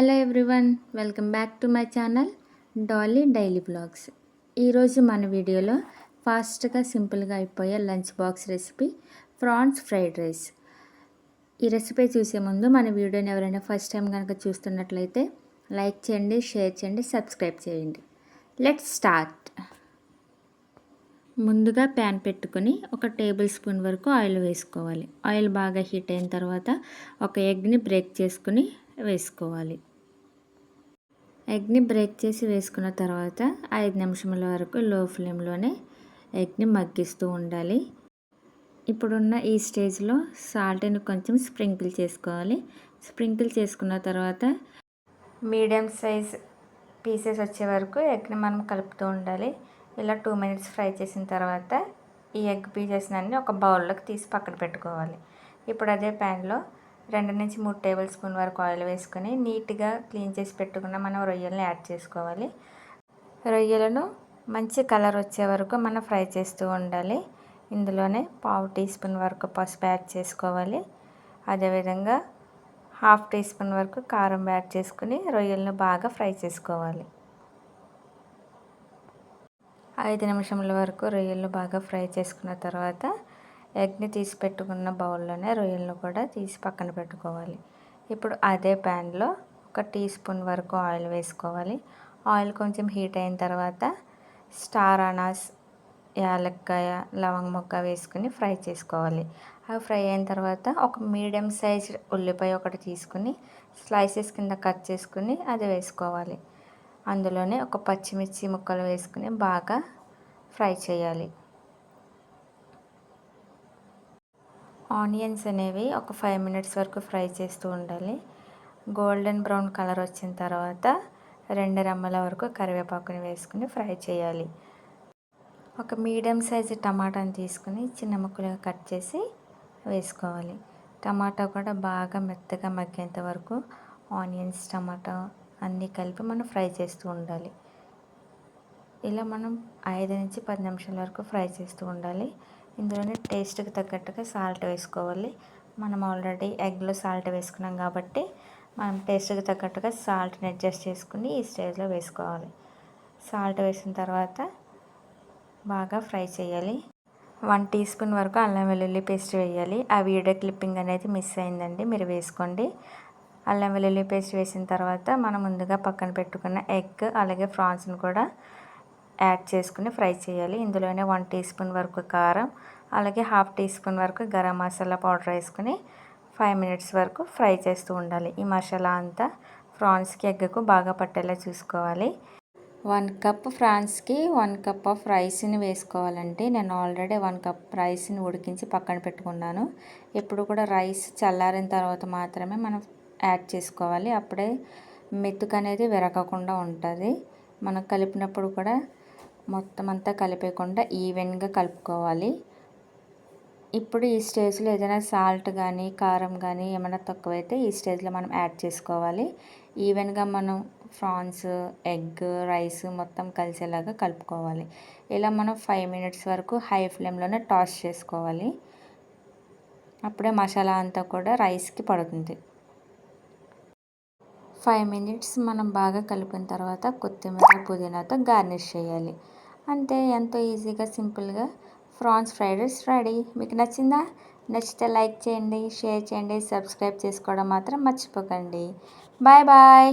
Hello everyone welcome back to my channel Dolly daily blogs. ఈరోజు మన వీడియోలో ఫాస్ట్గా సింపుల్గా అయిపోయే lunch box recipe prawns fried rice. ఈ రెసిపీ చూసే ముందు మన వీడియోని ఎవరైనా ఫస్ట్ టైం కనుక చూస్తున్నట్లయితే లైక్ చేయండి షేర్ చేయండి సబ్స్క్రైబ్ చేయండి. Let's start. ముందుగా ప్యాన్ పెట్టుకుని ఒక టేబుల్ స్పూన్ వరకు ఆయిల్ వేసుకోవాలి. ఆయిల్ బాగా హీట్ అయిన తర్వాత ఒక ఎగ్ని బ్రేక్ చేసుకుని వేసుకోవాలి. ఎగ్ని బ్రేక్ చేసి వేసుకున్న తర్వాత ఐదు నిమిషముల వరకు లో ఫ్లేమ్లోనే ఎగ్ని మగ్గిస్తూ ఉండాలి. ఇప్పుడున్న ఈ స్టేజ్లో సాల్ట్ని కొంచెం స్ప్రింకిల్ చేసుకోవాలి. స్ప్రింకిల్ చేసుకున్న తర్వాత మీడియం సైజ్ పీసెస్ వచ్చే వరకు ఎగ్ని మనం కలుపుతూ ఉండాలి. ఇలా టూ మినిట్స్ ఫ్రై చేసిన తర్వాత ఈ ఎగ్ పీసెస్ అన్నీ ఒక బౌల్లోకి తీసి పక్కన పెట్టుకోవాలి. ఇప్పుడు అదే ప్యాన్లో రెండు నుంచి మూడు టేబుల్ స్పూన్ వరకు ఆయిల్ వేసుకొని నీట్గా క్లీన్ చేసి పెట్టుకున్న మనం రొయ్యలను యాడ్ చేసుకోవాలి. రొయ్యలను మంచి కలర్ వచ్చే వరకు మనం ఫ్రై చేస్తూ ఉండాలి. ఇందులోనే పావు టీ స్పూన్ వరకు పసుపు యాడ్ చేసుకోవాలి. అదేవిధంగా హాఫ్ టీ స్పూన్ వరకు కారం యాడ్ చేసుకుని రొయ్యలను బాగా ఫ్రై చేసుకోవాలి. ఐదు నిమిషముల వరకు రొయ్యలను బాగా ఫ్రై చేసుకున్న తర్వాత ఎగ్ని తీసి పెట్టుకున్న బౌల్లోనే రొయ్యలను కూడా తీసి పక్కన పెట్టుకోవాలి. ఇప్పుడు అదే ప్యాన్లో ఒక టీ స్పూన్ వరకు ఆయిల్ వేసుకోవాలి. ఆయిల్ కొంచెం హీట్ అయిన తర్వాత స్టార్ అనాస్ యాలక్కాయ లవంగ మొక్క వేసుకుని ఫ్రై చేసుకోవాలి. అవి ఫ్రై అయిన తర్వాత ఒక మీడియం సైజ్ ఉల్లిపాయ ఒకటి తీసుకుని స్లైసెస్ కింద కట్ చేసుకుని అది వేసుకోవాలి. అందులోనే ఒక పచ్చిమిర్చి ముక్కలు వేసుకుని బాగా ఫ్రై చేయాలి. ఆనియన్స్ అనేవి ఒక ఫైవ్ మినిట్స్ వరకు ఫ్రై చేస్తూ ఉండాలి. గోల్డెన్ బ్రౌన్ కలర్ వచ్చిన తర్వాత రెండు రెమ్మల వరకు కరివేపాకుని వేసుకుని ఫ్రై చేయాలి. ఒక మీడియం సైజు టమాటాని తీసుకుని చిన్న ముక్కలుగా కట్ చేసి వేసుకోవాలి. టమాటా కూడా బాగా మెత్తగా మగ్గేంత వరకు ఆనియన్స్ టమాటా అన్నీ కలిపి మనం ఫ్రై చేస్తూ ఉండాలి. ఇలా మనం ఐదు నుంచి పది నిమిషాల వరకు ఫ్రై చేస్తూ ఉండాలి. ఇందులోనే టేస్ట్కి తగ్గట్టుగా సాల్ట్ వేసుకోవాలి. మనం ఆల్రెడీ ఎగ్లో సాల్ట్ వేసుకున్నాం కాబట్టి మనం టేస్ట్కి తగ్గట్టుగా సాల్ట్ని అడ్జస్ట్ చేసుకుని ఈ స్టేజ్లో వేసుకోవాలి. సాల్ట్ వేసిన తర్వాత బాగా ఫ్రై చేయాలి. వన్ టీ స్పూన్ వరకు అల్లం వెల్లుల్లి పేస్ట్ వేయాలి. ఆ వీడియో క్లిప్పింగ్ అనేది మిస్ అయిందండి మీరు వేసుకోండి. అల్లం వెల్లుల్లి పేస్ట్ వేసిన తర్వాత మనం ముందుగా పక్కన పెట్టుకున్న ఎగ్ అలాగే ఫ్రాన్స్ని కూడా యాడ్ చేసుకుని ఫ్రై చేయాలి. ఇందులోనే వన్ టీ స్పూన్ వరకు కారం అలాగే హాఫ్ టీ స్పూన్ వరకు గరం మసాలా పౌడర్ వేసుకుని ఫైవ్ మినిట్స్ వరకు ఫ్రై చేస్తూ ఉండాలి. ఈ మసాలా అంతా ఫ్రాన్స్కి ఎగ్గకు బాగా పట్టేలా చూసుకోవాలి. వన్ కప్ ఫ్రాన్స్కి వన్ కప్ ఆఫ్ రైస్ని వేసుకోవాలండి నేను ఆల్రెడీ వన్ కప్ రైస్ని ఉడికించి పక్కన పెట్టుకున్నాను. ఇప్పుడు కూడా రైస్ చల్లారిన తర్వాత మాత్రమే మనం యాడ్ చేసుకోవాలి. అప్పుడే మెతుకు అనేది విరగకుండా ఉంటుంది. మనం కలిపినప్పుడు కూడా మొత్తం అంతా కలిపేయకుండా ఈవెన్గా కలుపుకోవాలి. ఇప్పుడు ఈ స్టేజ్లో ఏదైనా సాల్ట్ కానీ కారం కానీ ఏమైనా తక్కువైతే ఈ స్టేజ్లో మనం యాడ్ చేసుకోవాలి. ఈవెన్గా మనం ఫ్రాన్స్ ఎగ్ రైస్ మొత్తం కలిసేలాగా కలుపుకోవాలి. ఇలా మనం ఫైవ్ మినిట్స్ వరకు హై ఫ్లేమ్లోనే టాస్ చేసుకోవాలి. అప్పుడే మసాలా అంతా కూడా రైస్కి పడుతుంది. ఫైవ్ మినిట్స్ మనం బాగా కలిపిన తర్వాత కొత్తిమీర పుదీనాతో గార్నిష్ చేయాలి. అంతే ఎంతో ఈజీగా సింపుల్గా ఫ్రాన్స్ ఫ్రైడ్ రైస్ రెడీ. మీకు నచ్చిందా? నచ్చితే లైక్ చేయండి షేర్ చేయండి సబ్స్క్రైబ్ చేసుకోవడం మాత్రం మర్చిపోకండి. Bye bye.